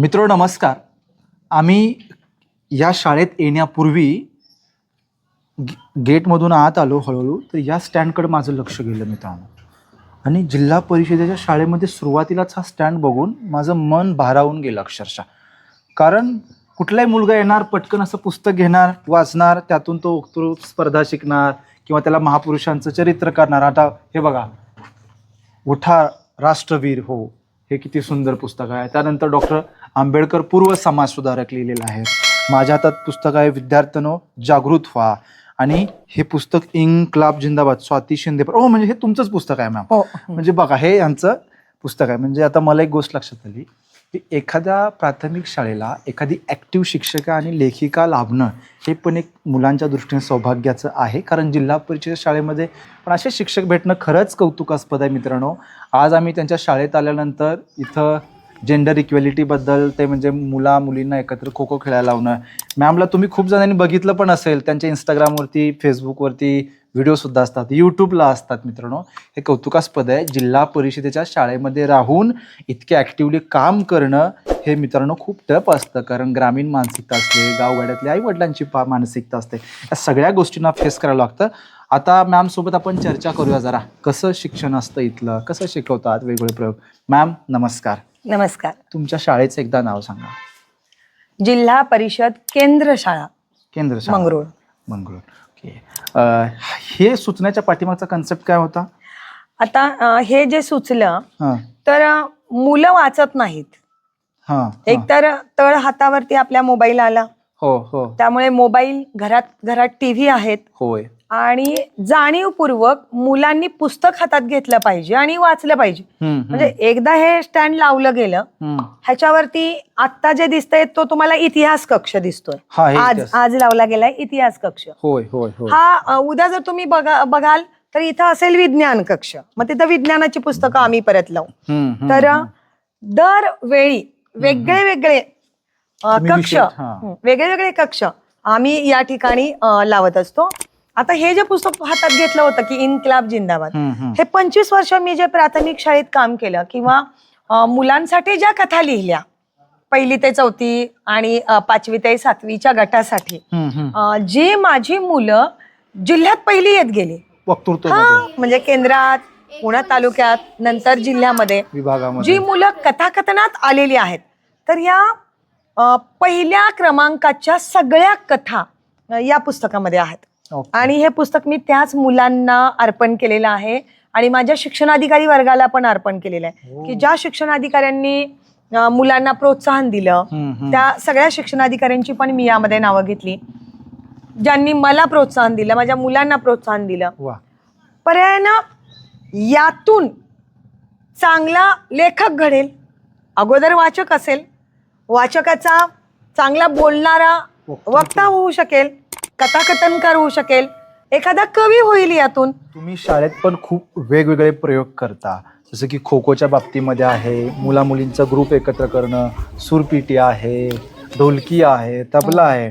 मित्र नमस्कार. आम्ही या शाळेत येण्यापूर्वी गे- गेटमधून आत आलो हळूहळू. तर या स्टँडकडे माझं लक्ष गेलं मित्रांनो. आणि जिल्हा परिषदेच्या शाळेमध्ये सुरुवातीलाच हा स्टँड बघून माझं मन भारावून गेलं अक्षरशः. कारण कुठलाही मुलगा येणार पटकन असं पुस्तक घेणार वाचणार त्यातून तो वक्तृत्व स्पर्धा शिकणार किंवा त्याला महापुरुषांचं चरित्र करणार. आता हे बघा. उठा राष्ट्रवीर हो. हे किती सुंदर पुस्तक आहे. त्यानंतर डॉक्टर आंबेडकर पूर्व समाज सुधारक लिहिलेलं आहे. माझ्या हातात पुस्तक आहे विद्यार्थ्यानो जागृत व्हा. आणि हे पुस्तक इन्क्लाब जिंदाबाद स्वाती शिंदे ओ म्हणजे हे तुमचंच पुस्तक आहे मॅम हो. म्हणजे बघा हे यांचं पुस्तक आहे. म्हणजे आता मला एक गोष्ट लक्षात आली. की एखाद्या प्राथमिक शाळेला एखादी ॲक्टिव्ह शिक्षिका आणि लेखिका लाभणं हे पण एक मुलांच्या दृष्टीने सौभाग्याचं आहे. कारण जिल्हा परिषद शाळेमध्ये पण असे शिक्षक भेटणं खरंच कौतुकास्पद आहे मित्रांनो. आज आम्ही त्यांच्या शाळेत आल्यानंतर इथं जेंडर इक्वेलिटीबद्दल ते म्हणजे मुला मुलींना एकत्र खो खो खेळायला लावणं. मॅमला तुम्ही खूप जणांनी बघितलं पण असेल. त्यांच्या इंस्टाग्रामवरती फेसबुकवरती व्हिडिओसुद्धा असतात. यूट्यूबला असतात मित्रांनो. हे कौतुकास्पद आहे. जिल्हा परिषदेच्या शाळेमध्ये राहून इतके ॲक्टिवली काम करणं हे मित्रांनो खूप टफ असतं. कारण ग्रामीण मानसिकता असते गावगाड्यातल्या आई वडिलांची पा मानसिकता असते. या सगळ्या गोष्टींना फेस करावं लागतं. आता मॅम सोबत आपण चर्चा करूया जरा. कसं शिक्षण असतं इथलं? कसं शिकवतात वेगवेगळे प्रयोग? मॅम नमस्कार. नमस्कार. तुमच्या शाळेचं एकदा नाव सांगा. जिल्हा परिषद केंद्र शाळा. केंद्र शाळा. मंगरुळ. मंगळूर ओके. हे सुचण्याच्या पाठीमागचा कन्सेप्ट काय होता? आता अं, हे जे सुचलं हां. तर अं, मुलं वाचत नाहीत. हां एक तर तळ हातावरती आपल्या मोबाईल आला. हो हो. त्यामुळे मोबाईल घरात घरात टीव्ही आहेत. होय. आणि जाणीवपूर्वक मुलांनी पुस्तक हातात घेतलं पाहिजे आणि वाचलं पाहिजे. म्हणजे एकदा हे स्टँड लावलं गेलं. ह्याच्यावरती आत्ता जे दिसतंय तो तुम्हाला इतिहास कक्ष दिसतोय. आज. आज लावला गेलाय इतिहास कक्ष. होय होय हा उद्या जर तुम्ही बघा बघाल तर इथं असेल विज्ञान कक्ष. मग तिथं विज्ञानाची पुस्तकं आम्ही परत लावू. तर हम्म. दरवेळी वेगळे वेगळे कक्ष वेगळे वेगळे कक्ष आम्ही या ठिकाणी लावत असतो. आता हे जे पुस्तक हातात घेतलं होतं की इन्क्लाब जिंदाबाद. हे पंचवीस वर्ष मी जे प्राथमिक शाळेत काम केलं किंवा मुलांसाठी ज्या कथा लिहिल्या पहिली ते चौथी आणि पाचवी ते सातवीच्या गटासाठी जी माझी मुलं जिल्ह्यात पहिली येत गेली म्हणजे केंद्रात पुणा तालुक्यात नंतर जिल्ह्यामध्ये जी मुलं कथाकथनात आलेली आहेत तर या पहिल्या क्रमांकाच्या सगळ्या कथा या पुस्तकामध्ये आहेत. आणि हे पुस्तक मी त्याच मुलांना अर्पण केलेलं आहे. आणि माझ्या शिक्षणाधिकारी वर्गाला पण अर्पण केलेलं आहे. की ज्या शिक्षणाधिकाऱ्यांनी मुलांना प्रोत्साहन दिलं. त्या सगळ्या शिक्षणाधिकाऱ्यांची पण मी यामध्ये नावं घेतली. ज्यांनी मला प्रोत्साहन दिलं माझ्या मुलांना प्रोत्साहन दिलं. पर्यायानं यातून चांगला लेखक घडेल अगोदर वाचक असेल वाचकाचा चांगला बोलणारा वक्तृत्व. वक्ता होऊ शकेल कथाकथनकार होऊ शकेल. एखादा कवी होईल यातून. तुम्ही शाळेत पण खूप वेगवेगळे प्रयोग करता. जसं की खो खोच्या बाबतीमध्ये आहे मुला मुलींचा ग्रुप एकत्र करणं सुरपिटी आहे ढोलकी आहे तबला आहे.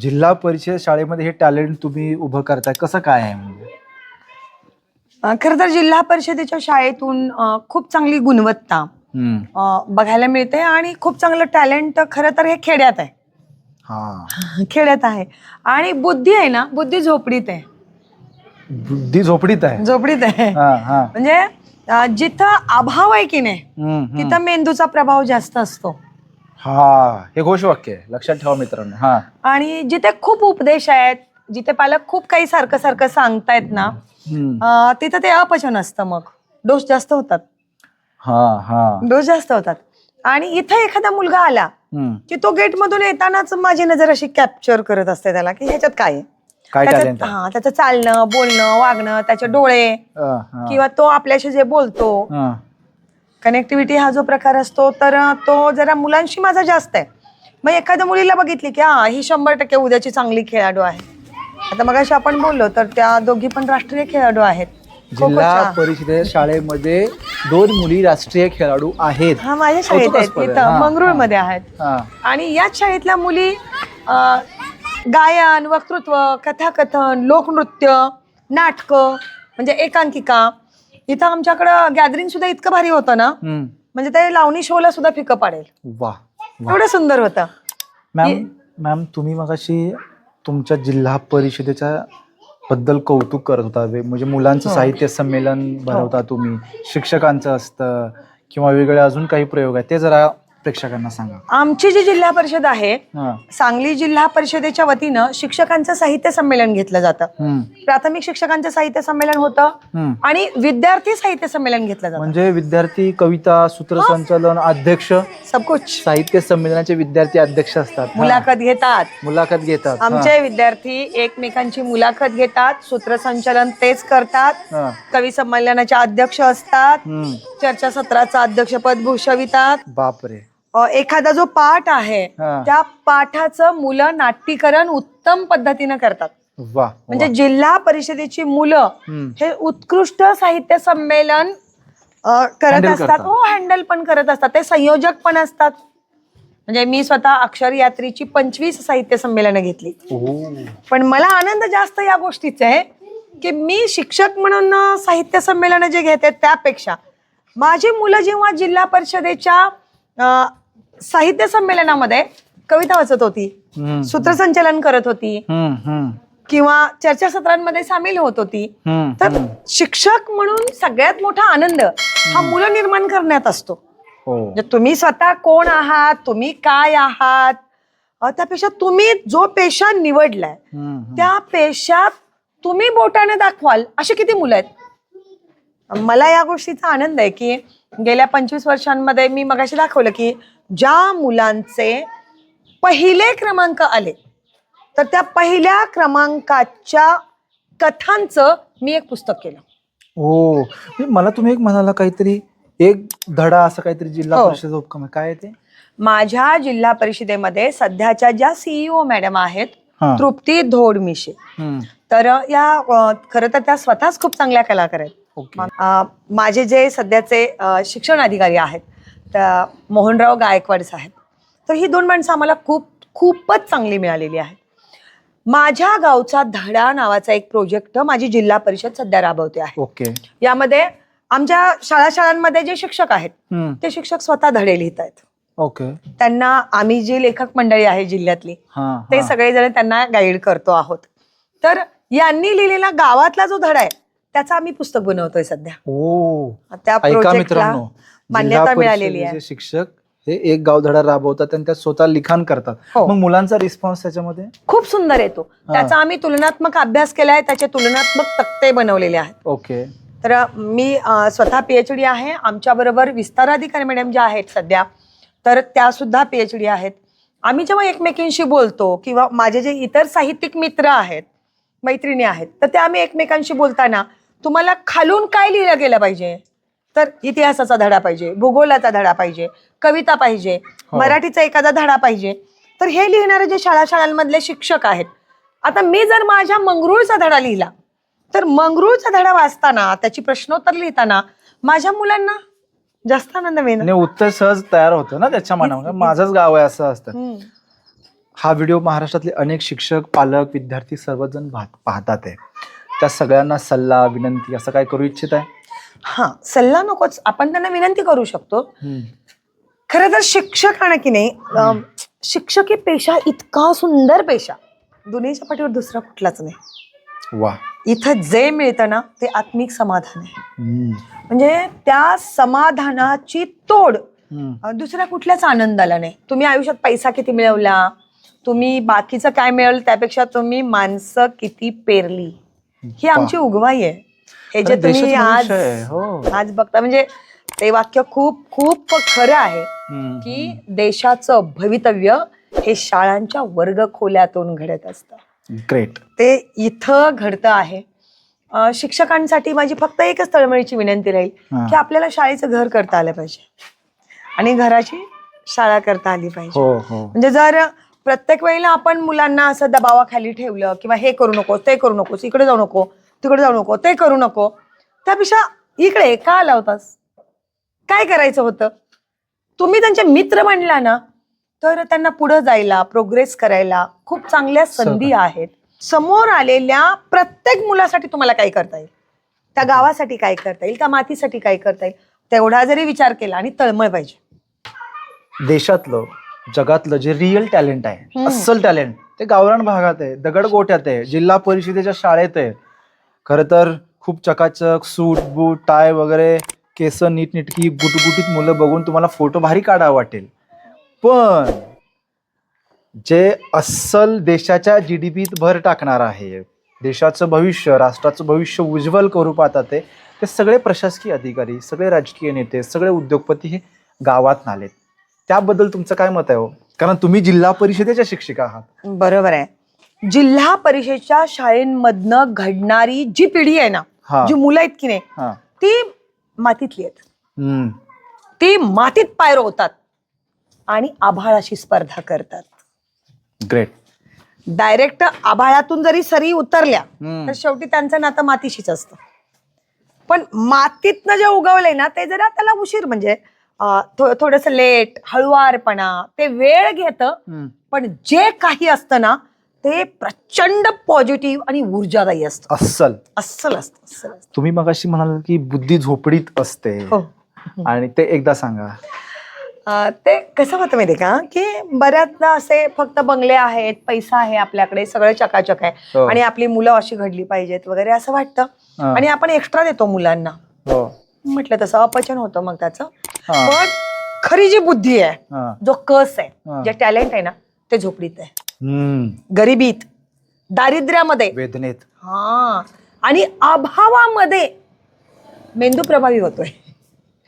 जिल्हा परिषद शाळेमध्ये हे टॅलेंट तुम्ही उभं करताय. कसं काय आहे म्हणजे? अं, खरं तर जिल्हा परिषदेच्या शाळेतून अं, खूप चांगली गुणवत्ता हम्म. अं, बघायला मिळते आणि खूप चांगलं टॅलेंट खरं तर हे खेड्यात आहे. खेड्यात आहे. आणि बुद्धी आहे ना बुद्धी झोपडीत आहे. बुद्धी झोपडीत आहे. झोपडीत आहे. म्हणजे अं, जिथं अभाव आहे की नाही. तिथं मेंदूचा प्रभाव जास्त असतो. हा हे घोषवाक्य आहे. लक्षात ठेवा मित्रांनो. हा. आणि जिथे खूप उपदेश आहेत जिथे पालक खूप काही सारखं सारखं सांगतायत ना हम्म. अं, तिथं ते अपचन असतं मग. डोस जास्त होतात. हा हा. डोस जास्त होतात. आणि इथं एखादा मुलगा आला. की तो गेट मधून येतानाच माझी नजर अशी कॅप्चर करत असते त्याला की ह्याच्यात काय आहे? आहे? हा त्याचं चालणं बोलणं वागणं त्याचे डोळे हा, हा. किंवा तो आपल्याशी जे बोलतो हा. कनेक्टिव्हिटी हा जो प्रकार असतो तर तो जरा मुलांशी माझा जास्त आहे. मग एखाद्या मुलीला बघितली की हा ही शंभर टक्के उद्याची चांगली खेळाडू आहे. आता मग आपण बोललो तर त्या दोघी पण राष्ट्रीय खेळाडू आहेत. जिल्हा खो-खोच्या. परिषदे शाळेमध्ये दोन मुली राष्ट्रीय खेळाडू आहेत. हा माझ्या शाळेत आहेत. कौतुकास्पद आहे. इथं हा, मंगरुळमध्ये आहेत. हा. आणि याच शाळेतल्या मुली अं, गायन वक्तृत्व कथाकथन लोकनृत्य नाटकं म्हणजे एकांकिका. इथं आमच्याकडं गॅदरिंग सुद्धा इतकं भारी होतं ना. हम्म. म्हणजे ते लावणी शोला सुद्धा फिकं पाडेल. वा एवढं सुंदर होतं. मॅम मॅम तुम्ही मगाशी तुमच्या जिल्हा परिषदेच्या बद्दल कौतुक करत होता वे- म्हणजे मुलांचं हो. साहित्य संमेलन भरवता तुम्ही शिक्षकांचं असतं किंवा वेगळे अजून काही प्रयोग आहेत ते जरा प्रेक्षकांना सांगा. आमची जी जिल्हा परिषद आहे हा. सांगली जिल्हा परिषदेच्या वतीनं शिक्षकांचं साहित्य संमेलन घेतलं जातं. हम्म, प्राथमिक शिक्षकांचं साहित्य संमेलन होतं हम्म. आणि विद्यार्थी साहित्य संमेलन घेतलं जातं. म्हणजे विद्यार्थी कविता सूत्रसंचालन अध्यक्ष सब कुछ. साहित्य संमेलनाचे विद्यार्थी अध्यक्ष असतात. हा. मुलाखत घेतात. मुलाखत घेतात हा. आमचे विद्यार्थी एकमेकांची मुलाखत घेतात सूत्रसंचालन तेच करतात. हा. कवी संमेलनाचे अध्यक्ष असतात. हम्म. चर्चासत्राचं अध्यक्षपद भूषवितात. बापरे. एखादा जो पाठ आहे हा. त्या पाठाचं मुलं नाट्यकरण उत्तम पद्धतीनं करतात वा म्हणजे जिल्हा परिषदेची मुलं. हे उत्कृष्ट साहित्य संमेलन अ, करत Handle असतात करतात. हो हँडल पण करत असतात ते संयोजक पण असतात म्हणजे मी स्वतः अक्षर यात्रेची पंचवीस साहित्य संमेलनं घेतली. पण मला आनंद जास्त या गोष्टीचा आहे की मी शिक्षक म्हणून अ, साहित्य संमेलन जे घेते त्यापेक्षा माझी मुलं जेव्हा जिल्हा परिषदेच्या अ, साहित्य संमेलनामध्ये कविता वाचत होती हम्म. सूत्रसंचालन करत होती हम्म, हम्म, किंवा चर्चासत्रांमध्ये सामील होत होती हम्म, तर हम्म. शिक्षक म्हणून सगळ्यात मोठा आनंद हा मुलं निर्माण करण्यात असतो हो म्हणजे तुम्ही स्वतः कोण आहात तुम्ही काय आहात अ, त्यापेक्षा तुम्ही जो पेशा निवडलाय हम्म, हम्म. त्या पेशात तुम्ही बोटाने दाखवाल अशी किती मुलं आहेत मला या गोष्टीचा आनंद आहे की गेल्या पंचवीस वर्षांमध्ये मी मगाशी दाखवलं की ज्या मुलांचे पहिले क्रमांक आले तर त्या पहिल्या क्रमांकाच्या कथांचं मी एक पुस्तक केलं हो मला तुम्ही एक म्हणाला काहीतरी एक धडा असं काहीतरी जिल्हा हो. परिषद उपक्रम आहे. काय आहे ते माझ्या जिल्हा परिषदेमध्ये सध्याच्या ज्या सीईओ मॅडम आहेत हा. तृप्ती धोडमिशे हम्म. तर या अ, खरं तर त्या स्वतःच खूप चांगल्या कलाकार आहेत ओके अ, माझे जे सध्याचे अ, शिक्षण अधिकारी आहेत त्या मोहनराव गायकवाड साहेब. तर ही दोन माणसं आम्हाला खूप खूपच चांगली मिळालेली आहेत. माझ्या गावचा धडा नावाचा एक प्रोजेक्ट माझी जिल्हा परिषद सध्या राबवते आहे. ओके. यामध्ये आमच्या शाळा शाळांमध्ये जे शिक्षक आहेत. ते शिक्षक स्वतः धडे लिहित आहेत. ओके. त्यांना आम्ही जी लेखक मंडळी आहे जिल्ह्यातली हा ते. सगळेजण त्यांना गाईड करतो आहोत. तर यांनी लिहिलेला गावातला जो धडा आहे त्याचं आम्ही पुस्तक बनवतोय सध्या. त्या प्रोजेक्टला मान्यता मिळालेली आहे. शिक्षक हे एक गाव धडा राबवतात आणि त्यात स्वतः लिखाण करतात. हो. मग मुलांचा रिस्पॉन्स त्याच्यामध्ये? खूप सुंदर येतो त्याचा आम्ही तुलनात्मक अभ्यास केलाय त्याचे तुलनात्मक तक्ते बनवलेले आहेत. ओके. तर मी स्वतः पीएच डी आहे. आमच्या बरोबर विस्ताराधिकारी मॅडम ज्या आहेत सध्या तर त्या सुद्धा पीएच डी आहेत. आम्ही जेव्हा एकमेकींशी बोलतो किंवा माझे जे इतर साहित्यिक मित्र आहेत मैत्रिणी आहेत तर त्या आम्ही एकमेकांशी बोलताना तुम्हाला खालून काय लिहिलं गेलं पाहिजे? तर इतिहासाचा धडा पाहिजे भूगोलाचा धडा पाहिजे कविता पाहिजे हो. मराठीचा एखादा धडा पाहिजे. तर हे लिहिणारे जे शाळा शाळांमधले शिक्षक आहेत आता मी जर माझ्या मंगरूळचा धडा लिहिला तर मंगरूळचा धडा वाचताना त्याची प्रश्नोत्तर लिहिताना माझ्या मुलांना जास्त आनंद आणि उत्तर सहज तयार होतं ना त्याच्या मनामध्ये. माझंच गाव आहे असं असतं. हा व्हिडिओ महाराष्ट्रातले अनेक शिक्षक पालक विद्यार्थी सर्वजण पाहत- पाहतात आहे. त्या सगळ्यांना सल्ला विनंती असं काय करू इच्छित आहे? हा सल्ला नकोच. आपण त्यांना विनंती करू शकतो. खरं तर शिक्षक आणि की नाही अं, शिक्षकी पेशा इतका सुंदर पेशा. दुनियेच्या पाठीवर दुसरा कुठलाच नाही. वा. इथं जे मिळतं ना ते आत्मिक समाधान आहे. हम्म. म्हणजे त्या समाधानाची तोड हम्म. अं, दुसऱ्या कुठल्याच आनंदाला नाही. तुम्ही आयुष्यात पैसा किती मिळवला तुम्ही बाकीचं काय मिळवलं त्यापेक्षा तुम्ही माणसं किती पेरली. ही आमची उगवाई आहे. हे जे तुम्ही आज हो. आज बघता म्हणजे ते वाक्य खूप खूप खरं आहे. की देशाचं भवितव्य हे शाळांच्या वर्गखोल्यातून घडत असतं. ग्रेट ते इथं घडतं आहे. शिक्षकांसाठी माझी फक्त एकच तळमळीची विनंती राहील. की आपल्याला शाळेचं घर करता आलं पाहिजे आणि घराची शाळा करता आली पाहिजे. हो हो. म्हणजे जर प्रत्येक वेळेला आपण मुलांना असं दबावाखाली ठेवलं किंवा हे करू नकोस ते करू नकोस इकडे जाऊ नको तिकडे जाऊ नको ते करू नको. त्यापेक्षा इकडे का आला होतास? काय करायचं होतं? तुम्ही त्यांचे मित्र बनला ना तर त्यांना पुढे जायला प्रोग्रेस करायला खूप चांगल्या संधी आहेत. समोर आलेल्या प्रत्येक मुलासाठी तुम्हाला काय करता येईल? त्या गावासाठी काय करता येईल? त्या मातीसाठी काय करता येईल? तेवढा जरी विचार केला आणि तळमळ पाहिजे. देशातलं जगातलं जे रिअल टॅलेंट आहे. अस्सल टॅलेंट ते गावरान भागात आहे दगडगोट्यात आहे जिल्हा परिषदेच्या शाळेत आहे खरं तर खूप चकाचक सूट बूट टाय वगैरे केस नीटनिटकी गुटगुटीत मुलं बघून तुम्हाला फोटो भारी काढावा वाटेल. पण जे अस्सल देशाच्या जी डी पीत भर टाकणार आहे देशाचं भविष्य राष्ट्राचं भविष्य उज्ज्वल करू पाहतात ते ते सगळे प्रशासकीय अधिकारी सगळे राजकीय नेते सगळे उद्योगपती हे गावात नालेत त्याबद्दल तुमचं काय मत आहे हो? कारण तुम्ही जिल्हा परिषदेच्या शिक्षिका आहात. बरोबर आहे. जिल्हा परिषदेच्या शाळेंमधनं घडणारी जी पिढी आहे ना हा. जी मुलं आहेत की नाही हा. ती मातीतली आहेत. हम्म. ती मातीत पाय रोवतात आणि आभाळाशी स्पर्धा करतात. ग्रेट डायरेक्ट आभाळातून जरी सरी उतरल्या हम्म. तर शेवटी त्यांचं नातं मातीशीच असतं. पण मातीतनं जे उगवलंय ना ते जरा त्याला उशीर म्हणजे थोडस लेट हळुवारपणा ते वेळ घेतं. हम्म. पण जे काही असतं ना ते प्रचंड पॉझिटिव्ह आणि ऊर्जादायी असतं अस्सल अस्सल असतं अस्सल असतं तुम्ही मगाशी म्हणाल की बुद्धी झोपडीत असते हो आणि ते एकदा सांगा अं, ते कसं होतं माहिती का की बऱ्याचदा असे फक्त बंगले आहेत पैसा आहे आपल्याकडे सगळं चकाचक आहे हो. आणि आपली मुलं अशी घडली पाहिजेत वगैरे असं वाटतं हा. आणि आपण एक्स्ट्रा देतो मुलांना हो म्हटलं तसं अपचन होतं मग त्याचं हा. पण खरी जी बुद्धी आहे हा. जो कस आहे हा. जे टॅलेंट आहे ना ते झोपडीत आहे. गरिबीत दारिद्र्यामध्ये. वेदनेत. हा. आणि अभावामध्ये मेंदू प्रभावी होतोय.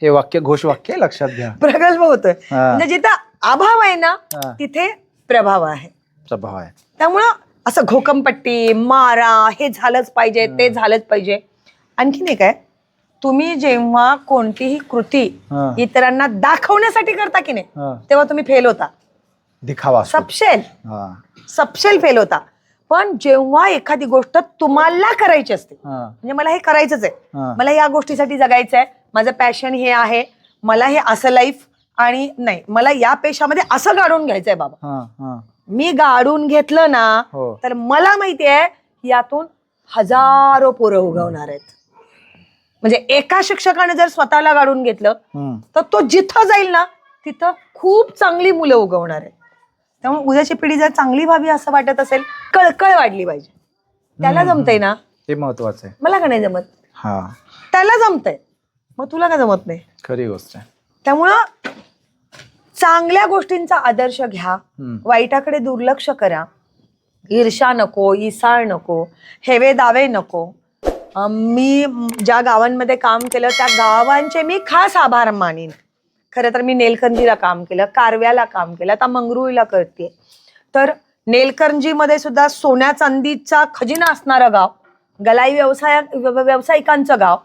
हे वाक्य घोष वाक्य लक्षात घ्या. प्रगल्भ होतोय. म्हणजे जिथं अभाव आहे ना. तिथे प्रभाव आहे. प्रभाव आहे. त्यामुळं असं घोकमपट्टी मारा हे झालंच पाहिजे ते झालंच पाहिजे. आणखीन एक आहे तुम्ही जेव्हा कोणतीही कृती. इतरांना दाखवण्यासाठी करता की नाही. तेव्हा तुम्ही फेल होता. दिखावा असतो. सपशेल हा. सपशेल फेल होता पण जेव्हा एखादी गोष्ट तुम्हाला करायची असते हा. म्हणजे मला हे करायचंच आहे हा. मला या गोष्टीसाठी जगायचं आहे माझं पॅशन हे आहे मला हे असं लाईफ आणि नाही मला या पेशामध्ये असं गाडून घ्यायचंय बाबा हा. हा. मी गाडून घेतलं ना हो. तर मला माहिती आहे यातून हजारो पोरं उगवणार आहेत म्हणजे एका शिक्षकाने जर स्वतःला गाडून घेतलं हम्म. तर तो जिथं जाईल ना तिथं खूप चांगली मुलं उगवणार आहेत त्यामुळे उद्याची पिढी जर चांगली व्हावी असं वाटत असेल कळकळ वाढली पाहिजे. त्याला. जमतंय ना? हे महत्वाचं आहे. मला का नाही जमत? हा. त्याला जमतंय. मग तुला का जमत नाही? खरी गोष्ट आहे. त्यामुळं चांगल्या गोष्टींचा आदर्श घ्या. हम्म. वाईटाकडे दुर्लक्ष करा. ईर्षा नको इसाळ नको हेवे दावे नको. अं, म, ज्या गावांमध्ये काम केलं त्या गावांचे मी खास आभार मानीन. खरं तर मी नेलकंजीला काम केलं कारव्याला काम केलं आता मंगरुळीला करते तर नेलकंजीमध्ये सुद्धा सोन्या चांदीचा खजिना असणारं गाव गलाई व्यवसाय व्य- व्यावसायिकांचं गाव.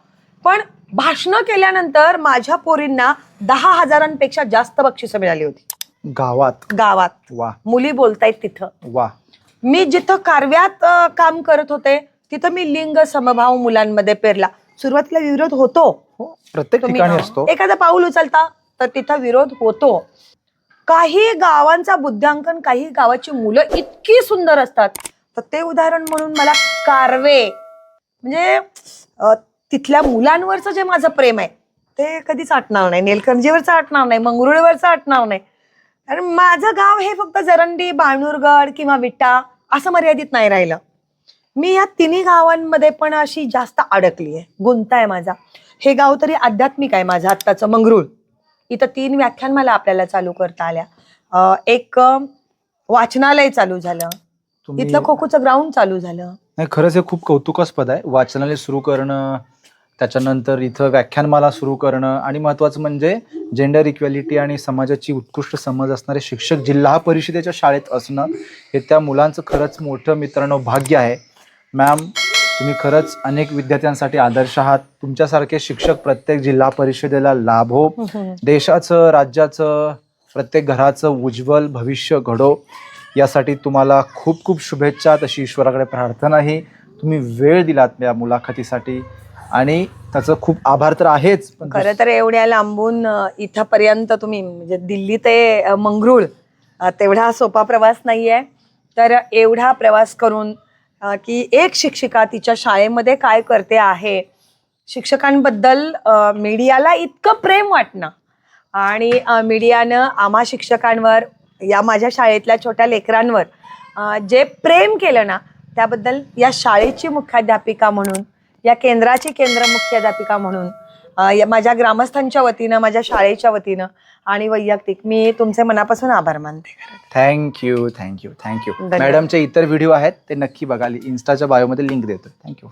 पण भाषणं केल्यानंतर माझ्या पोरींना दहा हजारांपेक्षा जास्त बक्षिसं मिळाली होती. गावात? गावात. वा. मुली बोलतायत तिथं. वा. मी जिथं कारव्यात काम करत होते तिथं मी लिंग समभाव मुलांमध्ये पेरला. सुरुवातीला विरोध होतो. हो प्रत्येक ठिकाणी असतो. एखादा पाऊल उचलता तर तिथं विरोध होतो. काही गावांचा बुद्ध्यांकन काही गावाची मुलं इतकी सुंदर असतात. तर ते उदाहरण म्हणून मला कारवे म्हणजे तिथल्या मुलांवरचं जे माझं प्रेम आहे ते कधीच आटणार नाही. नेलकंजीवरचं आटणार नाही मंगरुळवरचं आटणार नाही. कारण माझं गाव हे फक्त जरंडी बाणूरगड किंवा विटा असं मर्यादित नाही राहिलं. मी या तिन्ही गावांमध्ये पण अशी जास्त अडकली आहे गुंता आहे माझा. हे गाव तरी आध्यात्मिक आहे माझं आत्ताचं मंगरुळ. इथं तीन व्याख्यानमाला आपल्याला चालू करता आल्या. अं, एक अं, वाचनालय चालू झालं. तुम्ही इथलं खो खोचं ग्राउंड चालू झालं. नाही खरंच हे खूप कौतुकास्पद आहे. वाचनालय सुरू करणं त्याच्यानंतर इथं व्याख्यानमाला सुरू करणं आणि महत्वाचं म्हणजे जेंडर इक्वॅलिटी आणि समाजाची उत्कृष्ट समज असणारे शिक्षक जिल्हा परिषदेच्या शाळेत असणं हे त्या मुलांचं खरंच मोठं मित्रांनो भाग्य आहे. मॅम तुम्ही खरंच अनेक विद्यार्थ्यांसाठी आदर्श आहात. तुमच्यासारखे शिक्षक प्रत्येक जिल्हा परिषदेला लाभो देशाचं राज्याचं प्रत्येक घराचं उज्ज्वल भविष्य घडो. यासाठी तुम्हाला खूप खूप शुभेच्छा. तशी ईश्वराकडे प्रार्थनाही तुम्ही वेळ दिलात या मुलाखतीसाठी. आणि त्याचं खूप आभार तर आहेच. खरं तर एवढ्या लांबून इथपर्यंत तुम्ही म्हणजे दिल्ली ते मंगरुळ तेवढा सोपा प्रवास नाहीये. तर एवढा प्रवास करून की एक शिक्षिका तिच्या शाळेमध्ये काय करते आहे? शिक्षकांबद्दल मीडियाला इतकं प्रेम वाटणं आणि मीडियानं आम्हा शिक्षकांवर या माझ्या शाळेतल्या छोट्या लेकरांवर जे प्रेम केलं ना त्याबद्दल या शाळेची मुख्याध्यापिका म्हणून या केंद्राची केंद्र मुख्याध्यापिका म्हणून माझ्या ग्रामस्थांच्या वतीनं माझ्या शाळेच्या वतीनं आणि वैयक्तिक मी तुमचे मनापासून आभार मानते. थँक्यू थँक्यू थँक्यू धन्यवाद. मॅडमचे इतर व्हिडिओ आहेत ते नक्की बघा. इन्स्टाच्या बायोमध्ये लिंक देतो. थँक्यू